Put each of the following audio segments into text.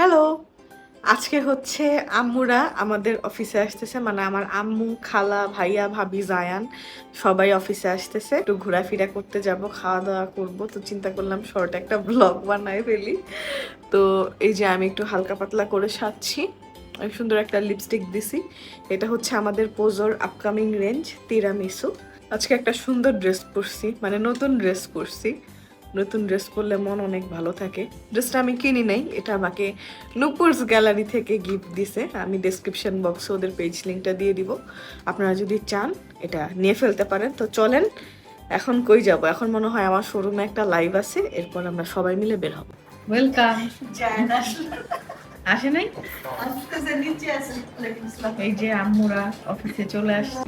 Hello. আজকে হচ্ছে আম্মুরা আমাদের অফিসে আসতেছে মানে আমার আম্মু, খালা, ভাইয়া, ভাবি, জায়ান সবাই অফিসে আসতেছে। একটু ঘোরাফেরা করতে যাব খাওয়া দাওয়া করব। তো চিন্তা করলাম শর্ট একটা ব্লগ বানাই ফেলি। তো এই যে আমি একটু হালকা পাতলা করে সাজছি। অনেক সুন্দর একটা লিপস্টিক দিছি। এটা হচ্ছে আমাদের পোজোর আপকামিং রেঞ্জ তিরামিসু আজকে একটা সুন্দর ড্রেস পরছি মানে নতুন ড্রেস পরছি। নতুন ড্রেস পরলে মন অনেক ভালো থাকে। ড্রেসটা আমি কিনি নাই এটা আমাকে নুপুরস গ্যালারি থেকে গিফট দিছে। আমি ডেসক্রিপশন বক্সে ওদের পেজ লিঙ্কটা দিয়ে দিব। আপনারা যদি চান এটা নিয়ে ফেলতে পারেন। তো চলেন এখন কই যাব? এখন মনে হয় আমার শোরুমে একটা লাইভ আছে এরপর আমরা সবাই মিলে বের হব। ওয়েলকাম আসে নাই? এই যে আম্মুরা অফিসে চলে আসছে।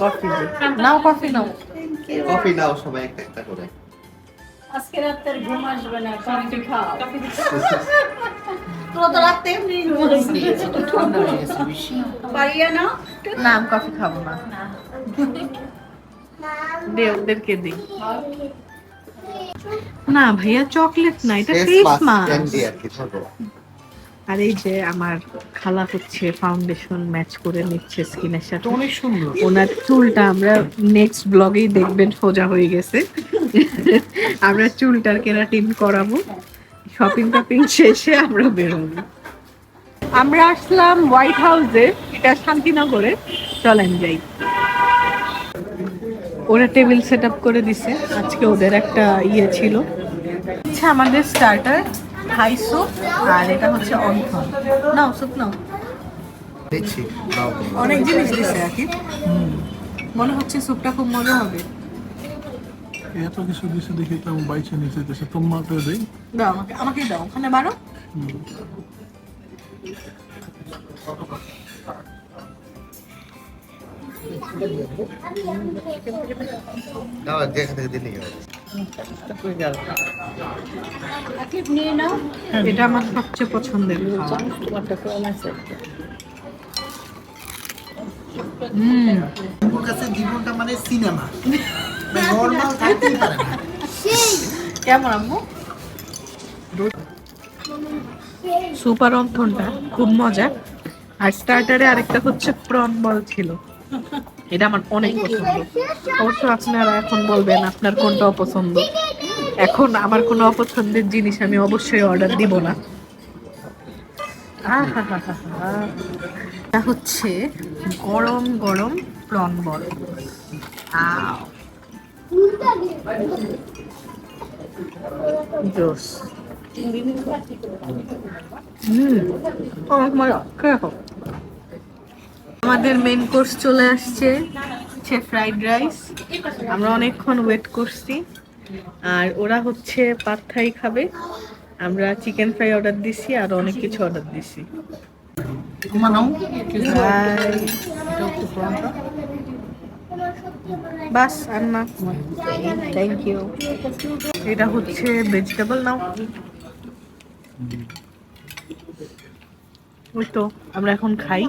কফি নাও কফি নাও। কফি নাও সবাই একটা একটা করে। আজকে রাতে আর ঘুম আসবে না কফি খাও। তোরা তো রাতে এমনি পারিয়া না? না আমি কফি খাব না। দে ওদেরকে দে। না ভাইয়া চকলেট না এটা ফেস মাস্ক আর এই যে আমার খালা হচ্ছে ফাউন্ডেশন ম্যাচ করে নিচ্ছে স্কিনের সাথে। অনেক সুন্দর। ওনার চুলটা আমরা নেক্সট ব্লগেই দেখবেন সোজা হয়ে গেছে। আমরা চুলটার কেরাটিন করাবো। শপিং টপিং শেষে আমরা বেরোবো। আমরা আসলাম হোয়াইট হাউসে এটা শান্তিনগরে। চলেন যাই। ওরা টেবিল সেট আপ করে দিছে। আজকে ওদের একটা ইয়ে ছিল। আচ্ছা আমাদের স্টার্টার হাই স্যুপ আর এটা হচ্ছে অন্থন। নাও দেখছি নাও। অনেক জিনিস দিছে আর কি মনে হচ্ছে স্যুপটা খুব মজা হবে। এত কিছু দিছে দেখে তো বাইছে নিচে দেশে তোমাকে দেই। দাও আমাকে আমাকে দাও ওখানে বারো দিলে নিয়ে নাও এটা আমার সবচেয়ে পছন্দের খাবার। ওর কাছে জীবনটা মানে সিনেমা। নর্মাল থাকতেই পারে না। কেমন আম্মু? সুপার অন্থনটা খুব মজা। আর স্টার্টারে আরেকটা হচ্ছে প্রন বল ছিল এটা আমার অনেক পছন্দ। অবশ্য আপনারা এখন বলবেন আপনার কোনটা অপছন্দ। এখন আমার কোনো অপছন্দের জিনিস আমি অবশ্যই অর্ডার দিব না। এটা হচ্ছে গরম গরম প্রন বল জোস। আমাদের মেন কোর্স চলে আসছে হচ্ছে ফ্রাইড রাইস আমরা অনেকক্ষণ ওয়েট করছি। আর ওরা হচ্ছে পাত থাই খাবে। আমরা চিকেন ফ্রাই অর্ডার দিছি আর অনেক কিছু অর্ডার দিছি. বাস আর না থ্যাংক ইউ এটা হচ্ছে ভেজিটেবল নাও। ওই তো আমরা এখন খাই।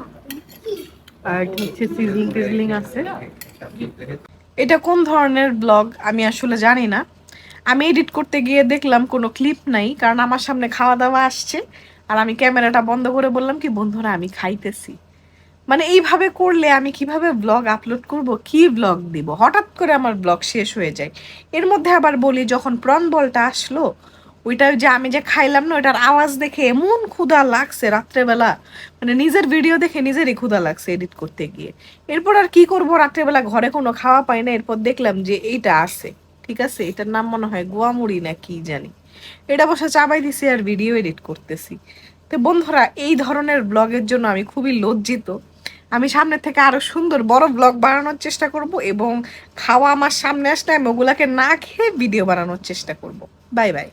আর হচ্ছে সিজলিং টিজলিং আছে। এটা কোন ধরনের ব্লগ আমি আসলে জানি না। আমি এডিট করতে গিয়ে দেখলাম কোনো ক্লিপ নাই, কারণ আমার সামনে খাওয়া দাওয়া আসছে। আর আমি ক্যামেরাটা বন্ধ করে বললাম কি, বন্ধুরা, আমি খাইতেছি। মানে এইভাবে করলে আমি কীভাবে ব্লগ আপলোড করব, কি ব্লগ দিব? হঠাৎ করে আমার ব্লগ শেষ হয়ে যায়। এর মধ্যে আবার বলি, যখন প্রন বলটা আসলো, ওইটা যে আমি যে খাইলাম না, ওইটার আওয়াজ দেখে এমন ক্ষুধা লাগছে রাত্রেবেলা। মানে নিজের ভিডিও দেখে নিজেরই ক্ষুধা লাগছে এডিট করতে গিয়ে। এরপর আর কি করব? রাত্রেবেলা ঘরে কোনো খাওয়া পাই না, এরপর দেখলাম যে এইটা আছে। ঠিক আছে? এটার নাম মনে হয় গোয়ামুড়ি না কি জানি। এটা বসে চাপাই দিছি আর ভিডিও এডিট করতেছি। তো বন্ধুরা, এই ধরনের ব্লগের জন্য আমি খুবই লজ্জিত। আমি সামনে থেকে আরও সুন্দর বড় ব্লগ বানানোর চেষ্টা করব এবং খাওয়া আমার সামনে আসলে আমি ওগুলাকে না খেয়ে ভিডিও বানানোর চেষ্টা করব। Bye bye